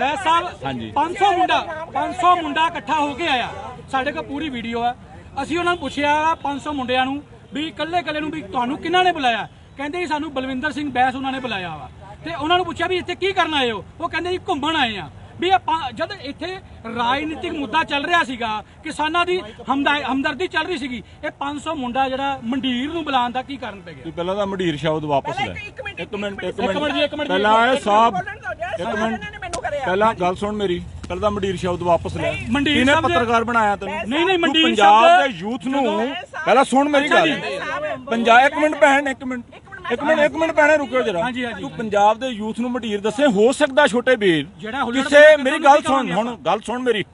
ਬੈਸ ਸਾਹਿਬ ਹਾਂਜੀ। 500 ਮੁੰਡਾ 500 ਮੁੰਡਾ ਇਕੱਠਾ ਹੋ ਕੇ ਆਇਆ। ਸਾਡੇ ਕੋਲ ਪੂਰੀ ਵੀਡੀਓ ਹੈ ਅਸੀਂ ਉਹਨਾਂ ਨੂੰ ਪੁੱਛਿਆ 500 ਮੁੰਡਿਆਂ ਨੂੰ ਵੀ ਇਕੱਲੇ ਇਕੱਲੇ ਨੂੰ ਵੀ ਤੁਹਾਨੂੰ ਕਿਹਨਾਂ ਨੇ ਬੁਲਾਇਆ? ਕਹਿੰਦੇ ਜੀ ਸਾਨੂੰ ਬਲਵਿੰਦਰ ਸਿੰਘ ਬੈਸ ਉਹਨਾਂ ਨੇ ਬੁਲਾਇਆ ਵਾ। ਤੇ ਉਹਨਾਂ ਨੂੰ ਪੁੱਛਿਆ ਵੀ ਇੱਥੇ ਕੀ ਕਰਨ ਆਏ ਹੋ? ਉਹ ਕਹਿੰਦੇ ਜੀ ਘੁੰਮਣ ਆਏ ਆ। ਵੀ ਆਪਾਂ ਜਦ ਇੱਥੇ ਰਾਜਨੀਤਿਕ ਮੁੱਦਾ ਚੱਲ ਰਿਹਾ ਸੀਗਾ ਕਿਸਾਨਾਂ ਦੀ ਹਮਦਾ- ਹਮਦਰਦੀ ਚੱਲ ਰਹੀ ਸੀਗੀ ਇਹ 500 ਮੁੰਡਾ ਜਿਹੜਾ ਮੰਡੀਰ ਨੂੰ ਬੁਲਾਉਣ ਦਾ ਕੀ ਕਾਰਨ ਪੈ ਗਿਆ? ਪਹਿਲਾਂ ਤਾਂ ਮੰਡੀਰ ਸ਼ਬਦ ਵਾਪਸ ਲੈ। ਇੱਕ ਮਿੰਟ, ਇੱਕ ਮਿੰਟ ਇੱਕ ਇੱਕ ਮਿੰਟ ਜੀ, ਇੱਕ ਮਿੰਟ ਮਿੰਟ ਜੀ, ਪਹਿਲਾਂ ਇਹ ਸਾਹਿਬ ਇੱਕ ਮਿੰਟ। ਕਰਿਆ। ਪਹਿਲਾਂ ਗੱਲ ਸੁਣ ਮੇਰੀ ਪਹਿਲਾਂ ਤਾਂ ਮੰਡੀਰ ਸ਼ਬਦ ਵਾਪਸ ਲੈ ਮੰਡੀਰ ਸ਼ਬਦ- ਪੱਤਰਕਾਰ ਬਣਾਇਆ ਤੈਨੂੰ। ਨਹੀਂ ਨਹੀਂ ਮੰਡੀਰ ਪੰਜਾਬ ਦੇ ਯੂਥ ਨੂੰ ਪਹਿਲਾਂ ਸੁਣ ਮੇਰੀ ਗੱਲ। ਪੰਜਾਬ ਇੱਕ ਮਿੰਟ ਭੈਣ ਇੱਕ ਮਿੰਟ। ਇੱਕ ਮਿੰਟ ਇੱਕ ਮਿੰਟ ਭੈਣੇ ਰੁਕਿਓ ਜਰਾ। ਤੂੰ ਪੰਜਾਬ ਦੇ ਯੂਥ ਨੂੰ ਮੰਡੀਰ ਦੱਸੇ ਹੋ ਸਕਦਾ ਛੋਟੇ ਵੀਰ। ਕਿਸੇ ਮੇਰੀ ਗੱਲ ਸੁਣ ਹੁਣ ਗੱਲ ਸੁਣ ਮੇਰੀ।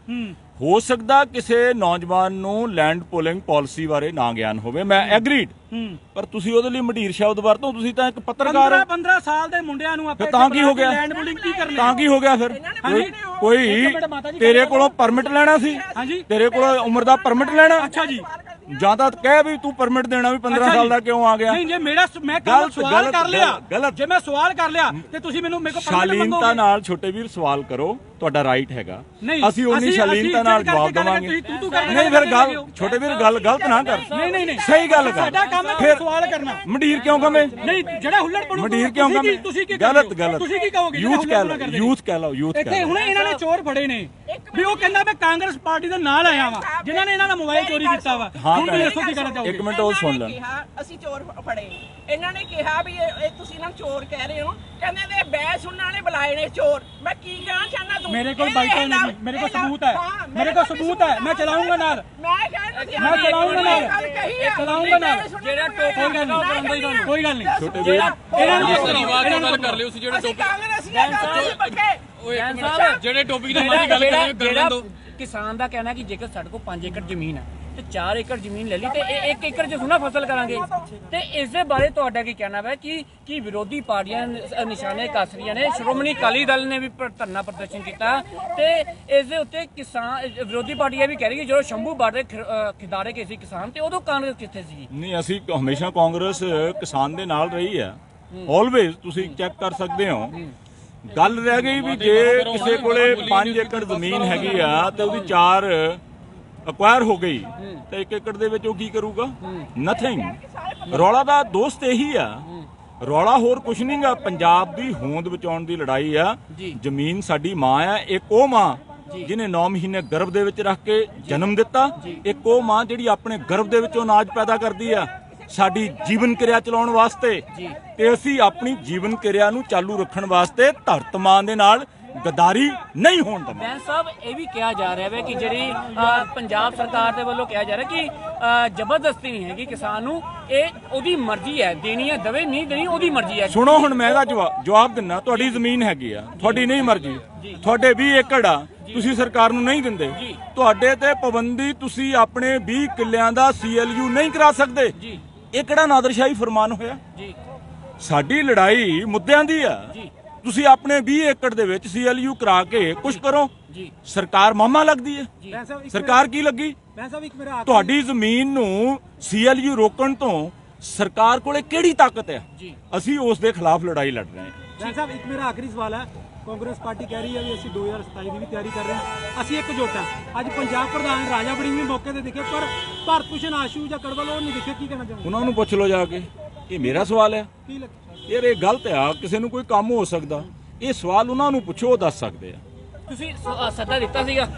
ਹੂੰ ਸਕਦਾ ਕਿਸੇ ਨੌਜਵਾਨ ਨੂੰ ਲੈਂਡ ਪੋਲਿੰਗ ਪਾਲਿਸੀ ਬਾਰੇ ਨਾ ਗਿਆਨ ਹੋਵੇ। ਮੈਂ ਐਗਰੀਡ। ਪਰ ਤੁਸੀਂ ਉਹਦੇ ਲਈ ਮੰਡੀਰ ਸ਼ਬਦ ਵਰਤੋ। ਤੁਸੀਂ ਤਾਂ ਇੱਕ ਪੱਤਰਕਾਰ 15 ਹੋ। 15 ਸਾਲ ਦੇ ਮੁੰਡਿਆਂ ਨੂੰ ਆਪਾਂ ਤਾਂ ਕੀ ਹੋ ਗਿਆ? ਲੈਂਡ ਬੁਲਿੰਗ ਕੀ ਕਰਨੀ? ਤਾਂ ਕੀ ਹੋ ਗਿਆ ਫਿਰ। ਕੋਈ ਤੇਰੇ ਕੋਲੋਂ ਪਰਮਿਟ ਲੈਣਾ ਸੀ? ਹਾਂਜੀ। ਤੇਰੇ ਕੋਲੋਂ ਉਮਰ ਦਾ ਪਰਮਿਟ ਲੈਣਾ? ਅੱਛਾ ਜੀ। ਜਾਂ ਤਾਂ ਕਹਿ ਵੀ ਤੂੰ ਪਰਮਿਟ ਦੇਣਾ ਵੀ 15 ਅੱਛਾ ਸਾਲ। ਦਾ ਕਿਉਂ ਆ ਗਿਆ? ਨਹੀਂ ਜੇ ਮੇਰਾ ਮੈਂ ਕੱਲ ਸਵਾਲ ਕਰ ਲਿਆ। ਜੇ ਮੈਂ ਸਵਾਲ ਕਰ ਲਿਆ ਤੇ ਤੁਸੀਂ ਮੈਨੂੰ ਮੇਰੇ ਕੋਲ ਸ਼ਾਲੀਨਤਾ ਮੰਗੋਗੇ। ਨਾਲ ਛੋਟੇ ਵੀਰ ਸਵਾਲ ਕਰੋ ਤੁਹਾਡਾ ਰਾਈਟ ਹੈਗਾ। ਅਸੀਂ ਉਨੀ ਸ਼ਾਲੀਨਤਾ ਨਾਲ ਜਵਾਬ ਦੇਵਾਂਗੇ। ਨਹੀਂ ਫਿਰ ਗੱਲ। ਛੋਟੇ ਵੀਰ ਗੱਲ ਗਲਤ ਨਾ ਕਰ। ਨਹੀਂ ਨਹੀਂ ਨਹੀਂ। ਸਹੀ ਗੱਲ ਕਰ। ਸਾਡਾ ਕੰਮ ਹੈ ਸਵਾਲ ਕਰਨਾ। ਮੰਡੀਰ ਕਿਉਂ ਕਵੇਂ ਨਹੀਂ ਜਿਹੜਾ ਹੁੱਲੜ ਪੜੂ ਮੰਡੀਰ ਕਿਉਂ ਕਵੇਂ ਤੁਸੀਂ ਕੀ ਗਲਤ? ਗਲਤ। ਤੁਸੀਂ ਕੀ ਕਹੋਗੇ ਯੂਥ ਕਹਿ ਲਓ? ਯੂਥ ਕਹਿ ਲਓ ਯੂਥ ਇੱਥੇ ਕਹਿ ਲਓ। ਹੁਣੇ ਇਹਨਾਂ ਨੇ ਚੋਰ ਫੜੇ ਨੇ। ਵੀ ਉਹ ਕਹਿੰਦਾ ਮੈਂ ਕਾਂਗਰਸ ਪਾਰਟੀ ਦੇ ਨਾਲ ਆਇਆ ਵਾਂ ਜਿਨ੍ਹਾਂ ਨੇ ਇਹਨਾਂ ਦਾ ਮੋਬਾਈਲ ਚੋਰੀ ਕੀਤਾ ਵਾ। ਹਾਂ ਹੁਣ ਤੁਸੀਂ। ਦੱਸੋ ਕੀ ਕਰਨਾ ਚਾਹੋਗੇ? ਇੱਕ ਮਿੰਟ ਉਹ ਸੁਣ ਲੈਣ। ਅਸੀਂ ਚੋਰ ਫੜੇ ਇਹਨਾਂ ਨੇ ਕਿਹਾ ਵੀ ਇਹ ਤੁਸੀਂ ਇਹਨਾਂ ਨੂੰ ਚੋਰ ਕਹਿ ਰਹੇ ਹੋ। ਕਹਿੰਦੇ ਨੇ ਬੈਸ ਉਹਨਾਂ ਨੇ ਬੁਲਾਏ ਨੇ ਚੋਰ। ਮੈਂ ਕੀ ਕਹਿਣਾ ਚਾਹੁੰਦਾ ਤੂੰ? ਮੇਰੇ ਕੋਲ ਇਹ ਬਾਈਕਾਂ ਲਾ- ਨਹੀਂ, ਮੇਰੇ ਕੋਲ ਸਬੂਤ ਹੈ। ਮੇਰੇ ਕੋਲ ਸਬੂਤ ਹੈ, ਮੈਂ ਚਲਾਊਂਗਾ ਨਾਲ। ਮੈਂ ਕਹਿੰਦਾ ਸੀ ਮੈਂ ਚਲਾਊਂਗਾ ਨਾਲ। ਚਲਾਊਂਗਾ ਨਾਲ। ਜਿਹੜਾ ਕੋਈ ਗੱਲ ਨਹੀਂ। ਕੋਈ ਗੱਲ ਨਹੀਂ ਛੋਟੇ ਵੀਰ ਇਹਨਾਂ ਨੂੰ ਗੱਲ ਕਰ ਲਿਓ ਸੀ ਜਿਹੜੇ ਅਸੀਂ ਕਾਂਗਰਸੀ ਆ ਕਾਂਗਰਸੀ ਪੱਕੇ ਓਏ ਇੱਕ ਮਿੰਟ ਸਾਹਿਬ, ਜਿਹੜੇ ਟੋਪਿਕ ਨਾਲ ਜਿਹੜਾ ਮਾਰੀ ਗੱਲ ਜਿਹੜਾ- ਕਰਾਂਗੇ ਕਰ ਜਿਹੜਾ ਲੈਣ ਦੋ ਕਿਸਾਨ ਦਾ ਕਹਿਣਾ ਕਿ ਜੇਕਰ ਸਾਡੇ ਕੋਲ 5 ਏਕੜ ਜ਼ਮੀਨ ਹੈ ਤੇ 4 ਏਕੜ ਜ਼ਮੀਨ ਲੈ ਲਈ ਤੇ ਇਹ 1 ਏਕੜ ਚ ਸੁਣਾ ਫਸਲ ਕਰਾਂਗੇ ਤੇ ਇਸ ਦੇ ਬਾਰੇ ਤੁਹਾਡਾ ਕੀ ਕਹਿਣਾ ਹੈ ਕਿ ਕੀ ਵਿਰੋਧੀ ਪਾਰਟੀਆਂ ਨ- ਨਿਸ਼ਾਨੇ ਕੱਸ ਰਹੀਆਂ ਨੇ ਸ਼੍ਰੋਮਣੀ ਅਕਾਲੀ ਦਲ ਨੇ ਵੀ ਪ੍ਰ- ਧਰਨਾ ਪ੍ਰਦਰਸ਼ਨ ਕੀਤਾ ਤੇ ਇਸ ਦੇ ਉੱਤੇ ਕਿਸਾਨ ਵਿਰੋਧੀ ਪਾਰਟੀਆਂ ਵੀ ਕਹਿ ਰਹੀ ਕਿ ਜਦੋਂ ਸ਼ੰਭੂ ਬਾਰਡਰ ਖਿ- ਅ, ਖਿਦਾਰੇ ਗਏ ਸੀ ਕਿਸਾਨ ਤੇ ਉਦੋਂ ਕਾਂਗਰਸ ਕਿੱਥੇ ਸੀ ਨਹੀਂ ਅਸੀਂ ਹਮੇਸ਼ਾ ਕਾਂਗਰਸ ਕਿਸਾਨ ਦੇ ਨਾਲ ਰਹੀ ਹੈ। ਆਲਵੇਜ਼ ਤੁਸੀਂ ਚੈੱਕ ਕਰ ਸਕਦੇ ਹੋ। ਗੱਲ ਰਹਿ ਗਈ ਵੀ ਜੇ ਕਿਸੇ ਕੋਲੇ 5 ਏਕੜ ਜ਼ਮੀਨ ਹੈਗੀ ਆ ਤੇ ਉਹਦੀ 4 ਅਕਵਾਇਰ ਹੋ ਗਈ ਤੇ 1 ਏਕੜ ਦੇ ਵਿੱਚ ਉਹ ਕੀ ਕਰੂਗਾ? ਨਥਿੰਗ ਰੌਲਾ ਦਾ ਦੋਸਤ ਇਹੀ ਆ। ਰੌਲਾ ਹੋਰ ਕੁਛ ਨਹੀਂਗਾ। ਪੰਜਾਬ ਦੀ ਹੋਂਦ ਬਚਾਉਣ ਦੀ ਲੜਾਈ ਆ। ਜ਼ਮੀਨ ਸਾਡੀ ਮਾਂ ਆ। ਇੱਕ ਉਹ ਮਾਂ ਜਿਹਨੇ 9 ਮਹੀਨੇ ਗਰਭ ਦੇ ਵਿੱਚ ਰੱਖ ਕੇ ਜਨਮ ਦਿੱਤਾ। ਇੱਕ ਉਹ ਮਾਂ ਜਿਹੜੀ ਆਪਣੇ ਗਰਭ ਦੇ ਵਿੱਚੋਂ ਅਨਾਜ ਪੈਦਾ ਕਰਦੀ ਆ। ਸਾਡੀ ਜੀਵਨ ਕਿਰਿਆ ਚਲਾਉਣ ਵਾਸਤੇ ਤੇ ਅਸੀਂ ਆਪਣੀ ਜੀਵਨ ਕਿਰਿਆ ਨੂੰ ਚਾਲੂ ਰੱਖਣ ਵਾਸਤੇ ਧਰਤ ਮਾਂ ਦੇ ਨਾਲ ਗਦਾਰੀ ਨਹੀਂ ਹੋਣ ਦੇਵਾਂਗੇ। ਬੈਂਸ ਸਾਹਿਬ ਇਹ ਵੀ ਕਿਹਾ ਜਾ ਰਿਹਾ ਹੈ ਕਿ ਜਿਹੜੀ ਪੰਜਾਬ ਸਰਕਾਰ ਦੇ ਵੱਲੋਂ ਕਿਹਾ ਜਾ ਰਿਹਾ ਕਿ ਜ਼ਬਰਦਸਤੀ ਨਹੀਂ ਹੈਗੀ ਕਿਸਾਨ ਨੂੰ। ਇਹ ਉਹਦੀ ਮਰਜ਼ੀ ਹੈ ਦੇਣੀ ਹੈ ਦਵੇ ਨਹੀਂ ਦੇਣੀ ਉਹਦੀ ਮਰਜ਼ੀ ਹੈ। ਸੁਣੋ ਹੁਣ ਮੈਂ ਇਹਦਾ ਜਵਾਬ ਜਵਾਬ ਦਿੰਨਾ ਤੁਹਾਡੀ ਜ਼ਮੀਨ ਹੈਗੀ ਆ ਤੁਹਾਡੀ ਨਹੀਂ ਮਰਜ਼ੀ। ਤੁਹਾਡੇ 20 ਏਕੜ ਆ ਤੁਸੀਂ ਸਰਕਾਰ ਨੂੰ ਨਹੀਂ ਦਿੰਦੇ। ਤੁਹਾਡੇ ਤੇ ਪਾਬੰਦੀ ਤੁਸੀਂ ਆਪਣੇ 20 ਕਿੱਲਿਆਂ ਦਾ ਸੀਐਲਯੂ ਨਹੀਂ ਕਰਾ ਸਕਦੇ। ਇਹ ਕਿਹੜਾ ਨਾਦਰਸ਼ਾਹੀ ਫਰਮਾਨ ਹੋਇਆ? ਜੀ। ਸਾਡੀ ਲੜਾਈ ਮੁੱਦਿਆਂ ਦੀ ਆ। ਜੀ। ਤੁਸੀਂ ਆਪਣੇ 20 ਏਕੜ ਦੇ ਵਿੱਚ ਸੀਐਲਯੂ ਕਰਾ ਕੇ ਕੁਝ ਕਰੋ। ਜੀ। ਸਰਕਾਰ ਮਾਮਾ ਲੱਗਦੀ ਹੈ। ਸਰਕਾਰ ਕੀ ਲੱਗੀ? ਤੁਹਾਡੀ ਜ਼ਮੀਨ ਨੂੰ ਸੀਐਲਯੂ ਰੋਕਣ ਤੋਂ ਸਰਕਾਰ ਕੋਲੇ ਕਿਹੜੀ ਤਾਕਤ ਹੈ। ਅਸੀਂ ਉਸ ਦੇ ਖਿਲਾਫ ਲੜਾਈ ਲੜ ਰਹੇ ਹਾਂ। ਸਾਹਿਬ ਇੱਕ ਮੇਰਾ ਆਖਰੀ ਸਵਾਲ ਹੈ। ਕਾਂਗਰਸ ਪਾਰਟੀ ਕਹਿ ਰਹੀ ਹੈ ਵੀ ਅਸੀਂ 2027 ਦੀ ਵੀ ਤਿਆਰੀ ਕਰ ਰਹੇ ਹਾਂ। ਅਸੀਂ ਇੱਕ ਜੋਟ ਹਾਂ। ਅੱਜ ਪੰਜਾਬ ਪ੍ਰਧਾਨ ਰਾਜਾ ਬੜਿੰਗ ਵੀ ਮੌਕੇ ਤੇ ਦਿਖੇ ਪਰ ਭਾਰਤ ਭੂਸ਼ਣ ਆਸ਼ੂ ਜਾਂ ਕੜਵਲ ਉਹ ਨਹੀਂ ਦਿਖੇ ਕੀ ਕਹਿਣਾ ਚਾਹੁੰਦੇ ਉਹਨਾਂ ਨੂੰ ਪੁੱਛ ਲਓ ਜਾ ਕੇ। ਇਹ ਮੇਰਾ ਸਵਾਲ ਹੈ। ਕੀ ਲੱਗ ਯਾਰ ਇਹ ਗਲਤ ਆ ਕਿਸੇ ਨੂੰ ਕੋਈ ਕੰਮ ਹੋ ਸਕਦਾ। ਇਹ ਸਵਾਲ ਉਹਨਾਂ ਨੂੰ ਪੁੱਛੋ ਉਹ ਦੱਸ ਸਕਦੇ ਆ। ਤੁਸੀਂ ਸੱਦਾ ਦਿੱਤਾ ਸੀਗਾ।